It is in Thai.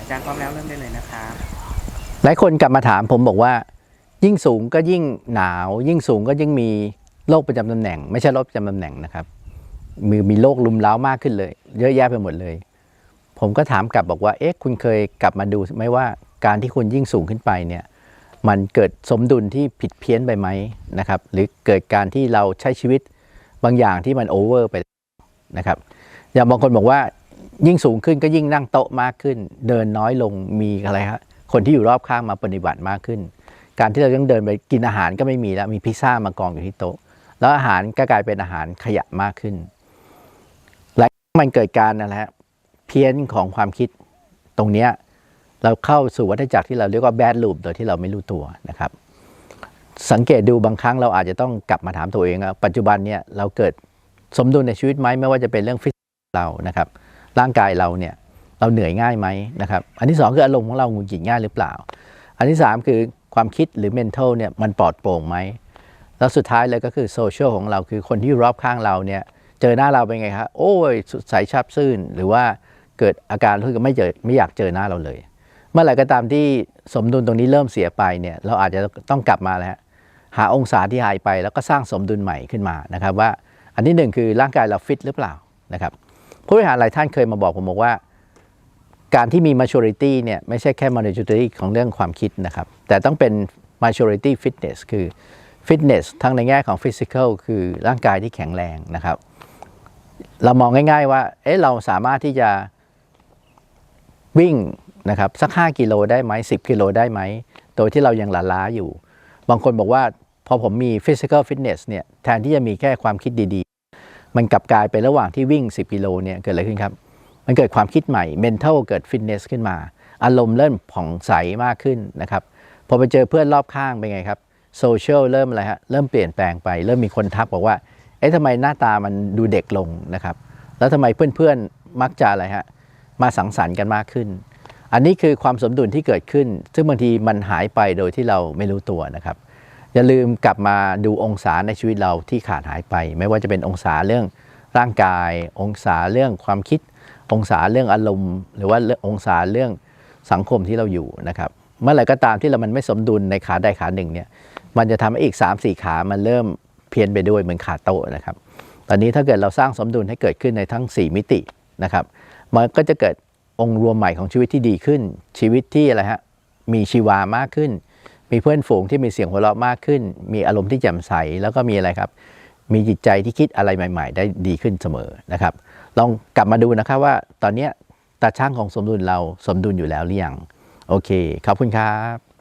อาจารย์พร้อมแล้วเริ่มได้เลยนะครับหลายคนกลับมาถามผมบอกว่า ยิ่งสูงก็ยิ่งหนาว ยิ่งสูงก็ยิ่งมีโรคประจำตำแหน่ง ไม่ใช่โรคประจำตำแหน่งนะครับมีมีโรคลุมเล้ามากขึ้นเลย เยอะแยะไปหมดเลย ผมก็ถามกลับบอกว่าเอ๊ะคุณเคยกลับมาดูไหมว่าการที่คุณยิ่งสูงขึ้นไปเนี่ยมันเกิดสมดุลที่ผิดเพี้ยนไปไหมนะครับ หรือเกิดการที่เราใช้ชีวิตบางอย่างที่มันโอเวอร์ไปนะครับอย่างบางคนบอกว่า ยิ่งสูงขึ้นก็ยิ่งนั่งโต๊ะมากขึ้น เดินน้อยลงมีอะไรครับคนที่อยู่รอบข้างมาปฏิบัติมากขึ้น การที่เราต้องเดินไปกินอาหารก็ไม่มีแล้วมีพิซซ่ามากองอยู่ที่โต๊ะ แล้วอาหารก็กลายเป็นอาหารขยะมากขึ้น และมันเกิดการนะฮะเพี้ยนของความคิดตรงเนี้ยเราเข้าสู่วัฏจักรที่เราเรียกว่าแบดลูปโดยที่เราไม่รู้ตัวนะครับ สังเกตดูบางครั้งเราอาจจะต้องกลับมาถามตัวเองว่าปัจจุบันเนี่ยเราเกิดสมดุลในชีวิตไหมไม่ว่าจะเป็นเรื่องฟิสิกส์เรานะครับ ร่างกายเราเนี่ยเราเหนื่อยง่ายไหมนะครับ อันที่สองคืออารมณ์ของเราหงุดหงิดง่ายหรือเปล่า อันที่สามคือความคิดหรือ mental เนี่ยมันปลอดโปร่งไหม แล้วสุดท้ายเลยก็คือโซเชียลของเราคือคนที่รอบข้างเราเนี่ยเจอหน้าเราเป็นไงครับโอ้ยใสายชับซื่นหรือว่าเกิดอาการรู้สึกไม่เจอไม่อยากเจอหน้าเราเลย เมื่อไหร่ก็ตามที่สมดุลตรงนี้เริ่มเสียไปเนี่ยเราอาจจะต้องกลับมาแล้วหาองศาที่หายไปแล้วก็สร้างสมดุลใหม่ขึ้นมานะครับว่า อันที่หนึ่งคือร่างกายเราฟิตหรือเปล่านะครับ ผู้บริหารหลายท่านเคยมาบอกผมบอกว่า การที่มี maturity เนี่ยไม่ใช่แค่ maturity ของเรื่องความคิดนะครับ แต่ต้องเป็น maturity fitness คือ fitness ทั้งในแง่ของ physical คือร่างกายที่แข็งแรงนะครับ เรามองง่าย ๆ ว่า เอ๊ะเราสามารถที่จะวิ่งนะครับสัก 5 กิโลได้ไหม10 กิโลได้ไหม โดยที่เรายังหลาล้าอยู่ บางคนบอกว่าพอผมมี physical fitness เนี่ยแทนที่จะมีแค่ความคิดดีๆ มันกลับกลายเป็นระหว่างที่วิ่ง 10 กิโลเนี่ยเกิดอะไรขึ้นครับ มันเกิดความคิดใหม่ mental เกิด fitness ขึ้นมา อารมณ์เริ่มผ่องใสมากขึ้นนะครับ พอไปเจอเพื่อนรอบข้างเป็นไงครับโซเชียลเริ่มอะไรฮะ เริ่มเปลี่ยนแปลงไป เริ่มมีคนทักบอกว่า เอ๊ะทำไมหน้าตามันดูเด็กลงนะครับ แล้วทำไมเพื่อนๆ มักจะอะไรฮะ มาสังสรรค์กันมากขึ้น อันนี้คือความสมดุลที่เกิดขึ้น ซึ่งบางทีมันหายไปโดยที่เราไม่รู้ตัวนะครับ อย่าลืมกลับมาดูองศาในชีวิตเราที่ขาดหายไป ไม่ว่าจะเป็นองศาเรื่องร่างกาย องศาเรื่องความคิด องศาเรื่องอารมณ์ หรือว่าองศาเรื่องสังคมที่เราอยู่นะครับ เมื่อไหร่ก็ตามที่เรามันไม่สมดุลในขาใดขาหนึ่งเนี่ยมันจะทำให้อีก 3 4 ขา มันเริ่มเพี้ยนไปด้วยเหมือนขาโต๊ะนะครับ ตอนนี้ถ้าเกิดเราสร้างสมดุลให้เกิดขึ้นในทั้ง 4 มิตินะครับ มันก็จะเกิดองค์รวมใหม่ของชีวิตที่ดีขึ้น ชีวิตที่อะไรฮะ มีชีวามากขึ้น มีเพื่อนฝูงที่มีเสียงหัวเราะมากขึ้น มีอารมณ์ที่แจ่มใส แล้วก็มีอะไรครับ มีจิตใจที่คิดอะไรใหม่ ๆ ได้ดีขึ้นเสมอนะครับ ลองกลับมาดูนะครับว่าตอนนี้ตาช่างของสมดุลเราสมดุลอยู่แล้วหรือยัง โอเค ขอบคุณครับ